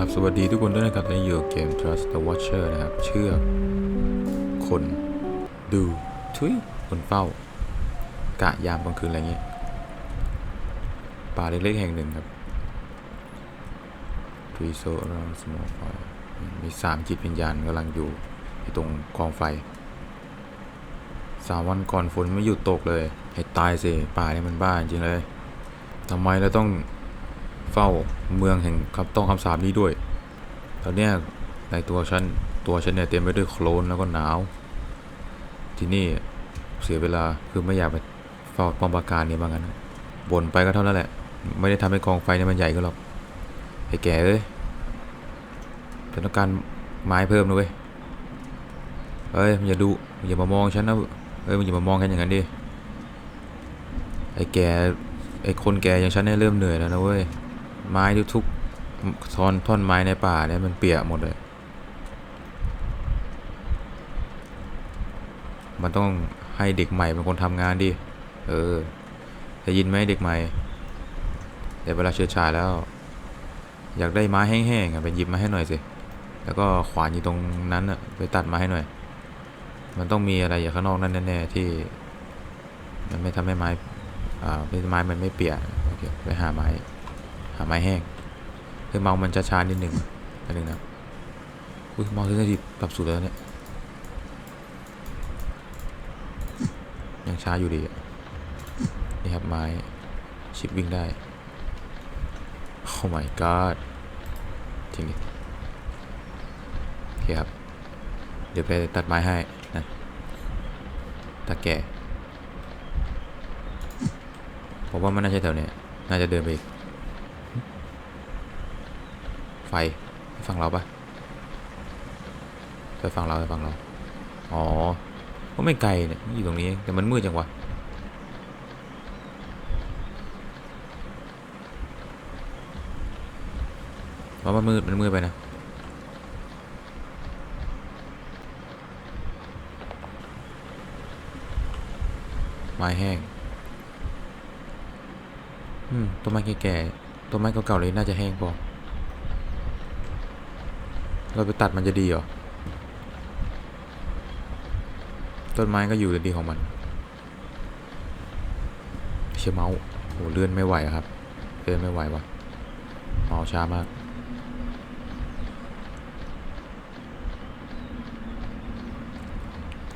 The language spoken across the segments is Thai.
ครับสวัสดีทุกคนด้วยนะครับตอนอยู่เกม Trust the Watcher นะครับ เชื่อคนดูทุยคนเฝ้า กะยามกลางคืนอะไรเงี้ยป่าเล็กๆแห่งหนึ่งครับทรีโซเราสมองมีสามจิตวิญญาณกำลังอยู่ที่ตรงกองไฟสามวันก่อนฝนไม่หยุดตกเลย ให้ตายสิป่าเนี่ยมันบ้าจริงเลยทำไมเราต้อง เฝ้าเมืองแห่งคำต้องคำสาปนี้ด้วย ตอนเนี้ยในตัวฉันตัวฉันเนี่ยเต็มไปด้วยโคลนแล้วก็หนาว ที่นี่เสียเวลาคือไม่อยากไปเฝ้าป้อมปราการเนี่ยบางกันนบ่นไปก็เท่านั้นแหละ ไม่ได้ทำให้กองไฟเนี่ยมันใหญ่ขึ้นหรอกไอ้แก่เอ้ยฉันต้องการไม้เพิ่มนะเว้ยเอ้ยมึงอย่าดูมึงอย่ามามองฉันนะเอ้ยมึงอย่ามามองกันอย่างนั้นดิไอ้แก่ไอ้คนแก่อย่างฉันเนี่ยเริ่มเหนื่อยแล้วนะเว้ย ไม้ทุกๆท่อนท่อนไม้ในป่าเนี่ยมันเปียกหมดเลย มันต้องให้เด็กใหม่เป็นคนทำงานดิ เออได้ยินไหมเด็กใหม่แต่เวลาเชื้อชาแล้ว อยากได้ไม้แห้งๆอะไปหยิบมาให้หน่อยสิ แล้วก็ขวานอยู่ตรงนั้นอะไปตัดมาให้หน่อย มันต้องมีอะไรอยู่ข้างนอกนั่นแน่ๆที่ มันไม่ทำให้ไม้อ่าไม้มันไม่เปียกโอเคไปหาไม้ หาไม้แห้งคือเมามันจะชานิดหนึ่งอันหนึ่งนะอุ้ยเมาถึงได้ดีปรับสูตรแล้วเนี่ยยังช้าอยู่ดีอะนี่ครับไม้ชิปวิ่งได้โอ้ my god จริงดิโอเคครับ เดี๋ยวไปตัดไม้ให้นะตาแก่ผมว่ามันน่าใช่แถวเนี้ยน่าจะเดินไปอีก ไฟฝั่งเราปะไปฝั่งเราไปฝั่งเรา อ๋อก็ไม่ไกลเนี่ยอยู่ตรงนี้แต่มันมืดจังวะเพรามันมืดมันมืดไปนะไม้แห้ง อืม ต้นไม้แก่ๆต้นไม้เก่าๆเลยน่าจะแห้งพอ เราไปตัดมันจะดีเหรอ ต้นไม้ก็อยู่ดีของมัน เชื่อเมาส์โหเลื่อนไม่ไหวครับ เลื่อนไม่ไหววะเมาช้ามาก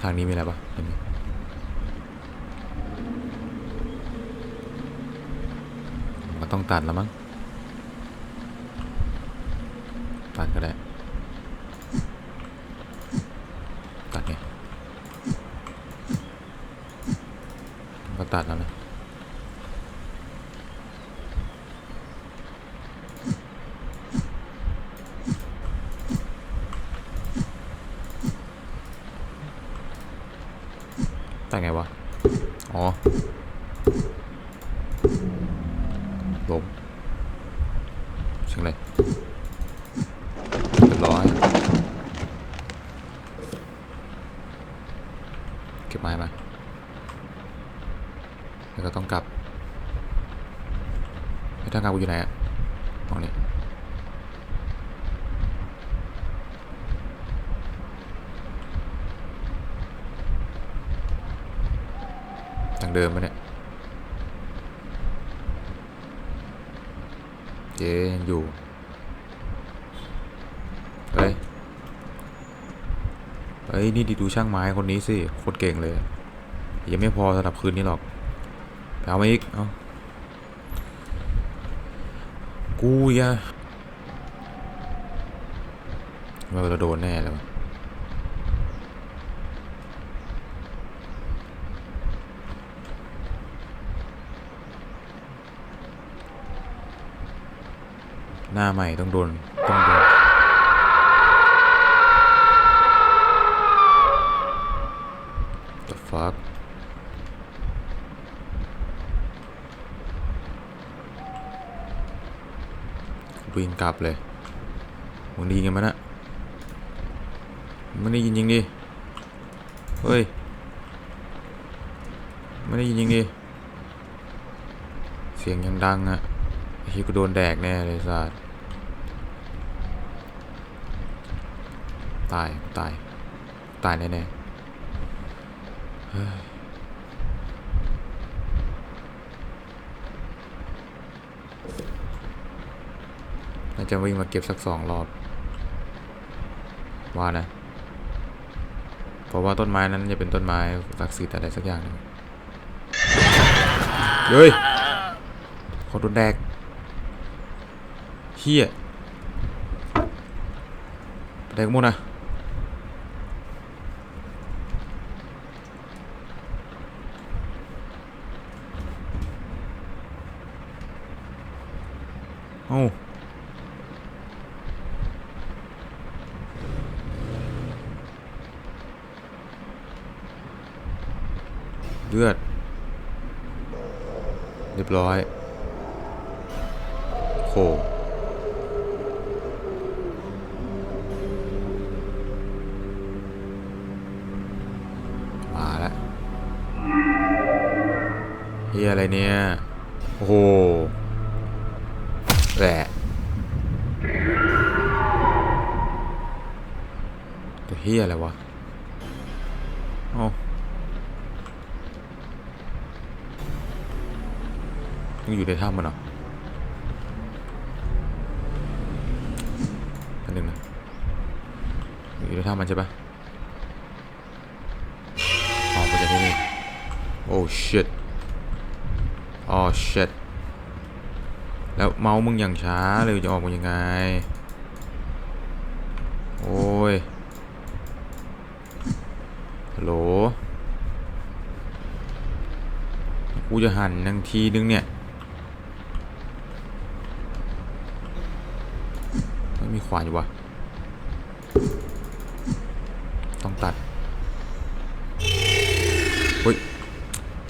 ทางนี้มีอะไรปะไม่มีก็ต้องตัดแล้วมั้ง ตัดก็ได้ไง ก็ตัดแล้วนะแตัดไงวะ อ๋อลมเสียงอะไรเรียบร้อย เก็บไม้มา แล้วก็ต้องกลับไอ้ ทางกลับกูอยู่ไหนอะตรงนี้ทางเดิมปะเนี่ยเจยังอยู่ เฮ้ย เฮ้ย นี่ดิดูช่างไม้คนนี้สิ โคตรเก่งเลย ยังไม่พอสำหรับคืนนี้หรอก ไปเอามาอีก เอา กูอย่าเราจะโดนแน่เลยวหน้าใหม่ต้องโดนต้องโดน the fuck วิ่งกลับเลยมึงได้ยินกันไหมนะไม่ได้ยินจริงดิเฮ้ยไม่ได้ยินจริงดิเสียงยังดังอะไอ้ที่กูโดนแดกแน่เลยสัสตายตายตายแน่ๆเฮ้ย น่าจะวิ่งมาเก็บสักสองรอบ ว่านะ เพราะว่าต้นไม้นั้นจะเป็นต้นไม้ศักดิ์สิทธิ์อะไรสักอย่างนึงเฮ้ยขอโดนแดกเฮียแดกหมดนะเอ้ เลือด เรียบร้อยโคมาแล้วเฮียอะไรเนี่ย โอ้โหแหละตัวเฮียอะไรวะ ต้องอยู่ในถ้ำมันเหรออันหนึ่งนะอยู่ในถ้ำมันใช่ปะออกมาจากที่นี่โอ้ shit อ๋อ shit แล้วเมาส์มึงอย่างช้าเลยจะออกมายังไง โอ้ยฮัลโหลกูจะหันนังทีนึงเนี่ย มีขวานอยู่วะต้องตัดเฮ้ย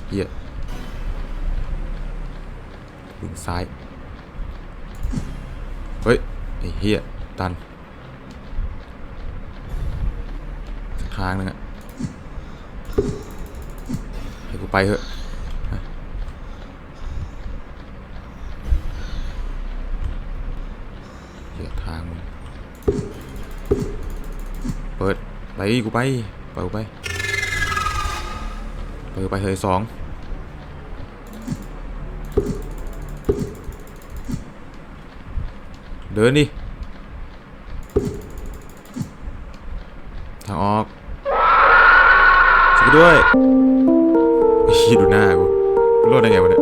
เหี้ยดึงซ้าย เฮ้ย ไอ้เหี้ย ตันสักทางนึงอะให้กูไปเถอะ ลือทางเปิดไปกูไปเปิดไปเปิดไปเฮยสองเดินดิ ทางออกช่วยด้วยดูหน้ากูรอดได้ไงวะเนี่ย